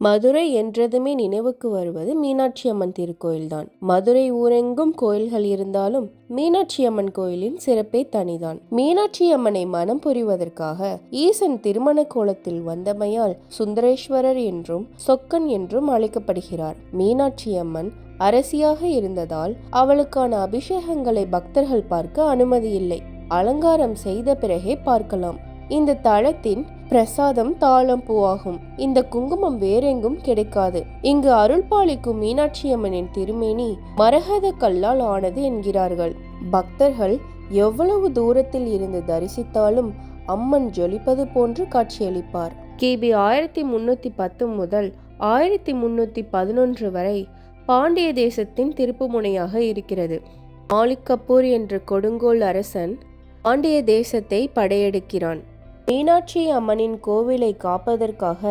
மதுரை என்றதுமே நினைவுக்கு வருவது மீனாட்சி அம்மன் திருக்கோயில்தான் மதுரை ஊரெங்கும் கோயில்கள் இருந்தாலும் மீனாட்சி அம்மன் கோயிலின் சிறப்பே தனிதான். மீனாட்சி அம்மனை மனம் புரிவதற்காக ஈசன் திருமண கோலத்தில் வந்தமையால் சுந்தரேஸ்வரர் என்றும் சொக்கன் என்றும் அழைக்கப்படுகிறார். மீனாட்சி அம்மன் அரசியாக இருந்ததால் அவளுக்கான அபிஷேகங்களை பக்தர்கள் பார்க்க அனுமதி இல்லை. அலங்காரம் செய்த பிறகே பார்க்கலாம். இந்த தளத்தின் பிரசாதம் தாளம்பூ ஆகும் இந்த குங்குமம் வேறெங்கும் கிடைக்காது. இங்கு அருள் பாலிக்கும் மீனாட்சி அம்மனின் திருமேனி மரகத கல்லால் ஆனது என்கிறார்கள். பக்தர்கள் எவ்வளவு தூரத்தில் இருந்து தரிசித்தாலும் அம்மன் ஜொலிப்பது போன்று காட்சியளிப்பார். கிபி ஆயிரத்தி முன்னூத்தி பத்து முதல் ஆயிரத்தி முன்னூத்தி பதினொன்று வரை பாண்டிய தேசத்தின் திருப்புமுனையாக இருக்கிறது. மாலிக் கபூர் என்ற கொடுங்கோல் அரசன் பாண்டிய தேசத்தை படையெடுக்கிறான். மீனாட்சி அம்மனின் கோவிலை காப்பதற்காக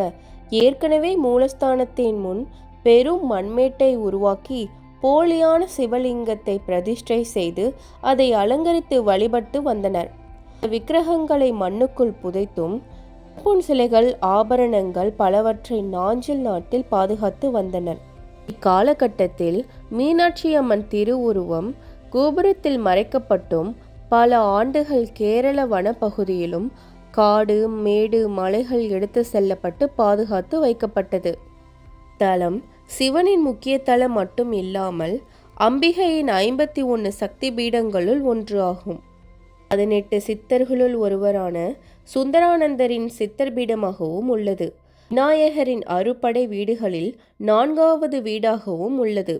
ஏற்கனவே மூலஸ்தானத்தின் முன் பெரும் மண்மேட்டை உருவாக்கி போலியான சிவலிங்கத்தை பிரதிஷ்டை செய்து அதை அலங்கரித்து வழிபட்டு வந்தனர். விக்கிரகங்களை மண்ணுக்குள் புதைத்தும் பொன் சிலைகள் ஆபரணங்கள் பலவற்றை நாஞ்சில் நாட்டில் பாதுகாத்து வந்தனர். இக்காலகட்டத்தில் மீனாட்சி அம்மன் திருவுருவம் கோபுரத்தில் மறைக்கப்பட்டும் பல ஆண்டுகள் கேரள வனப்பகுதியிலும் காடு மேடு மலைகள் எடுத்து செல்லப்பட்டு பாதுகாத்து வைக்கப்பட்டது. தலம் சிவனின் முக்கிய தலம் மட்டும் இல்லாமல் அம்பிகையின் ஐம்பத்தி ஒன்று சக்தி பீடங்களுள் ஒன்று ஆகும். பதினெட்டு சித்தர்களுள் ஒருவரான சுந்தரானந்தரின் சித்தர் பீடமாகவும் உள்ளது. விநாயகரின் அறுபடை வீடுகளில் நான்காவது வீடாகவும் உள்ளது.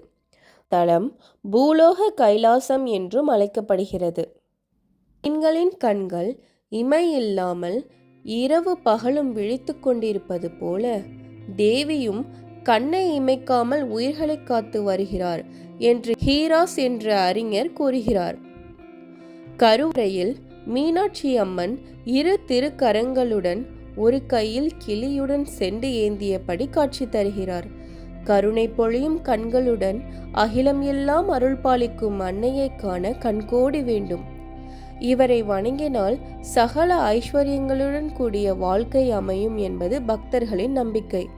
தலம் பூலோக கைலாசம் என்றும் அழைக்கப்படுகிறது. பெண்களின் கண்கள் இமை இல்லாமல் இரவு பகலும் விழித்து கொண்டிருப்பது போல தேவியும் கண்ணை இமைக்காமல் உயிர்களை காத்து வருகிறார் என்று ஹீராஸ் என்ற அறிஞர் கூறுகிறார். கருவறையில் மீனாட்சி அம்மன் இரு திருக்கரங்களுடன் ஒரு கையில் கிளியுடன் செண்டு ஏந்தியபடி காட்சி தருகிறார். கருணை பொழியும் கண்களுடன் அகிலம் எல்லாம் அருள் பாலிக்கும் அன்னையை காண கண்கோடி வேண்டும். இவரை வணங்கினால் சகல ஐஸ்வர்யங்களுடன் கூடிய வாழ்க்கை அமையும் என்பது பக்தர்களின் நம்பிக்கை.